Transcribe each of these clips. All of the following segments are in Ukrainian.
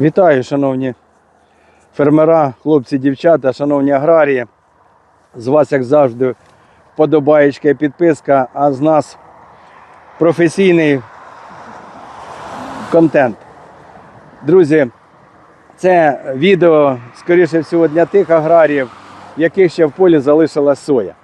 Вітаю, шановні фермера, хлопці, дівчата, шановні аграрії. З вас, як завжди, вподобаєчка і підписка, а з нас професійний контент. Друзі, це відео, скоріше всього, для тих аграріїв, в яких ще в полі залишилась соя.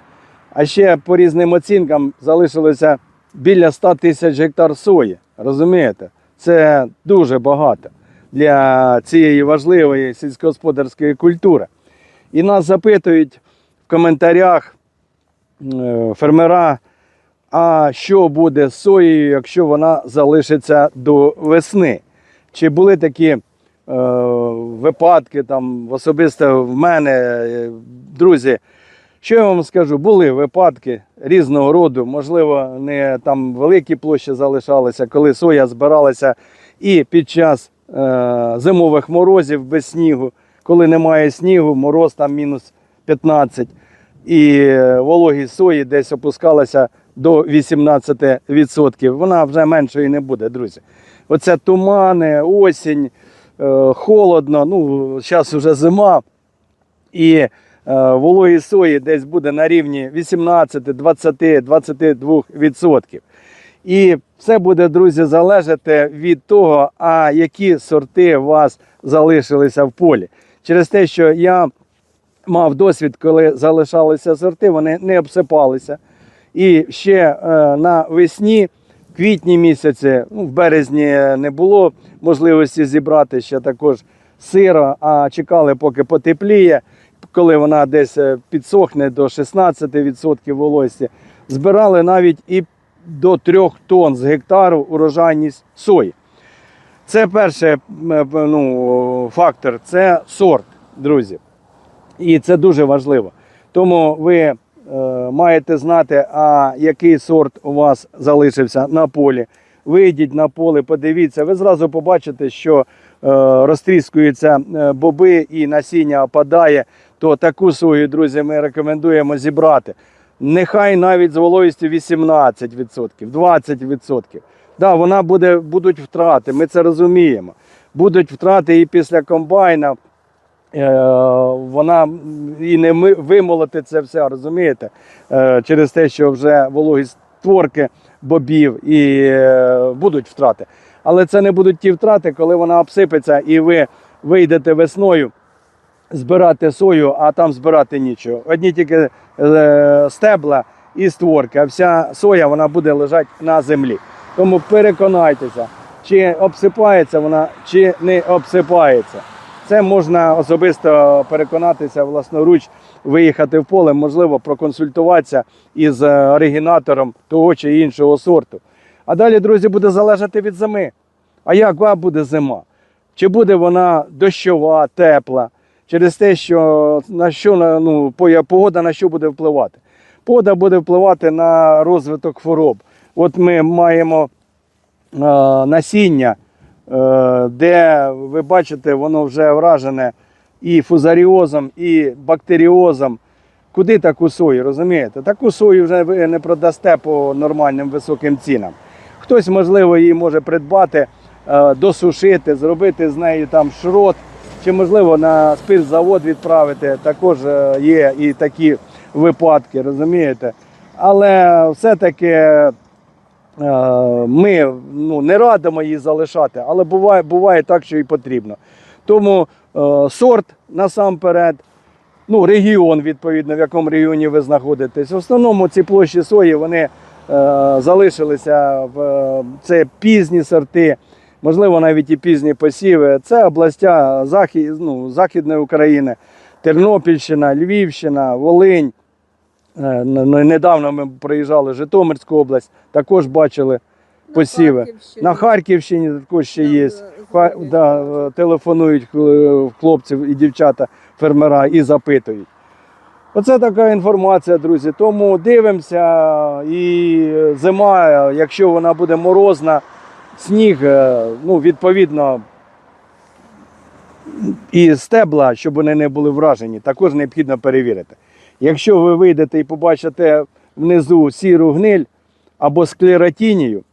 А ще по різним оцінкам залишилося біля 100 тисяч гектар сої. Розумієте? Це дуже багато для цієї важливої сільськогосподарської культури. І нас запитують в коментарях е, фермера, а що буде з соєю, якщо вона залишиться до весни? Чи були такі е, випадки там особисто в мене, е, друзі? Що я вам скажу? Були випадки різного роду, можливо, не там великі площі залишалися, коли соя збиралася і під час зимових морозів без снігу, коли немає снігу, мороз там мінус 15, і е, вологість сої десь опускалася до 18%. Вона вже меншої не буде, друзі. Оце тумани, осінь, е, холодно, ну, зараз вже зима. І е, вологість сої десь буде на рівні 18, 20, 22%. І все буде, друзі, залежати від того, а які сорти у вас залишилися в полі. Через те, що я мав досвід, коли залишалися сорти, вони не обсипалися. І ще е, на весні, квітні місяці, ну, в березні не було можливості зібрати ще також сира, а чекали, поки потепліє, коли вона десь е, підсохне до 16% вологості. Збирали навіть і до 3 тонн з гектару урожайність сої. Це перший ну, фактор це сорт, друзі. І це дуже важливо. Тому ви е, маєте знати, а який сорт у вас залишився на полі. Вийдіть на поле, подивіться, ви зразу побачите, що е, розтріскуються е, боби і насіння опадає, то таку сою, друзі, ми рекомендуємо зібрати. Нехай навіть з вологістю 18%, 20%. Да, вона буде, будуть втрати, ми це розуміємо. Будуть втрати і після комбайна. Е, вона і не вимолоти це все, розумієте? Е, Через те, що вже вологість творки бобів і е, будуть втрати. Але це не будуть ті втрати, коли вона обсипеться і ви вийдете весною збирати сою, а там збирати нічого. Одні тільки е, стебла і створки, а вся соя вона буде лежати на землі. Тому переконайтеся, чи обсипається вона, чи не обсипається. Це можна особисто переконатися власноруч, виїхати в поле, можливо, проконсультуватися із е, оригінатором того чи іншого сорту. А далі, друзі, буде залежати від зими. А яка буде зима? Чи буде вона дощова, тепла? Через те, що на що ну, погода на що буде впливати? Погода буде впливати на розвиток хвороб. От ми маємо е, насіння, е, де ви бачите, воно вже вражене і фузаріозом, і бактеріозом. Куди таку сою, розумієте? Таку сою вже ви не продасте по нормальним високим цінам. Хтось, можливо, її може придбати, е, досушити, зробити з нею там шрот, чи, можливо, на спиртзавод відправити. Також е, є і такі випадки, розумієте? Але все-таки е, ми ну, не радимо її залишати, але буває, буває так, що і потрібно. Тому е, сорт насамперед, ну, регіон, відповідно, в якому регіоні ви знаходитесь. В основному ці площі сої вони залишилися в це пізні сорти, можливо, навіть і пізні посіви. Це областя захід, ну, Західної України, Тернопільщина, Львівщина, Волинь. Е, н- н- Недавно ми приїжджали в Житомирську область, також бачили посіви. На Харківщині також ще є. Ха- Да, е, телефонують е, хлопців і дівчата фермера і запитують. Оце така інформація, друзі. Тому дивимося. І зима, е, якщо вона буде морозна, сніг, е, ну, відповідно, і стебла, щоб вони не були вражені, також необхідно перевірити. Якщо ви вийдете і побачите внизу сіру гниль або склеротінію,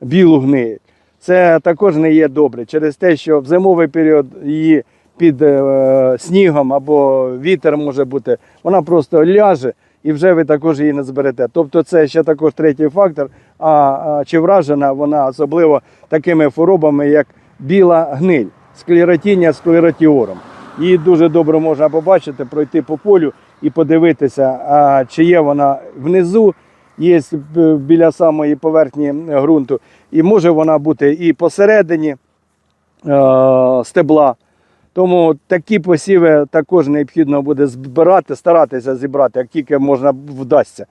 білу гниль, це також не є добре через те, що в зимовий період її під е, снігом або вітер може бути, вона просто ляже і вже ви також її не зберете. Тобто це ще також третій фактор. А, чи вражена вона особливо такими хворобами, як біла гниль, склеротіння склеротіором. Її дуже добре можна побачити, пройти по полю і подивитися, чи є вона внизу, є біля самої поверхні ґрунту, і може вона бути і посередині е, стебла. Тому такі посіви також необхідно буде збирати, старатися зібрати, як тільки можна вдасться.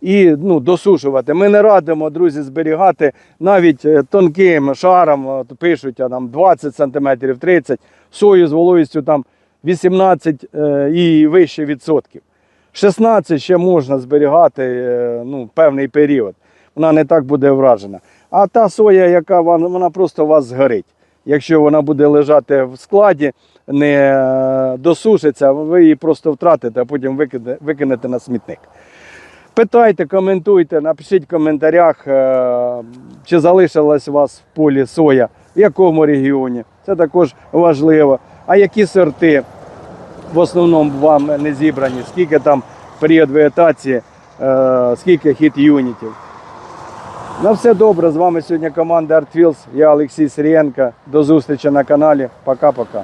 І ну, досушувати. Ми не радимо, друзі, зберігати навіть е, тонким шаром, пишуть там 20 см, 30 сою з вологістю там 18 е, і вище відсотків. 16 ще можна зберігати е, ну, певний період. Вона не так буде вражена. А та соя, яка вона просто у вас згорить. Якщо вона буде лежати в складі, не е, досушиться, ви її просто втратите, а потім викинете на смітник. Питайте, коментуйте, напишіть в коментарях, е, чи залишилась у вас в полі соя, в якому регіоні. Це також важливо. А які сорти в основному вам не зібрані, скільки там період вегетації, е, скільки хіт юнітів. На все добре. З вами сьогодні команда ArtFields. Я Олексій Сирієнко. До зустрічі на каналі. Пока-пока.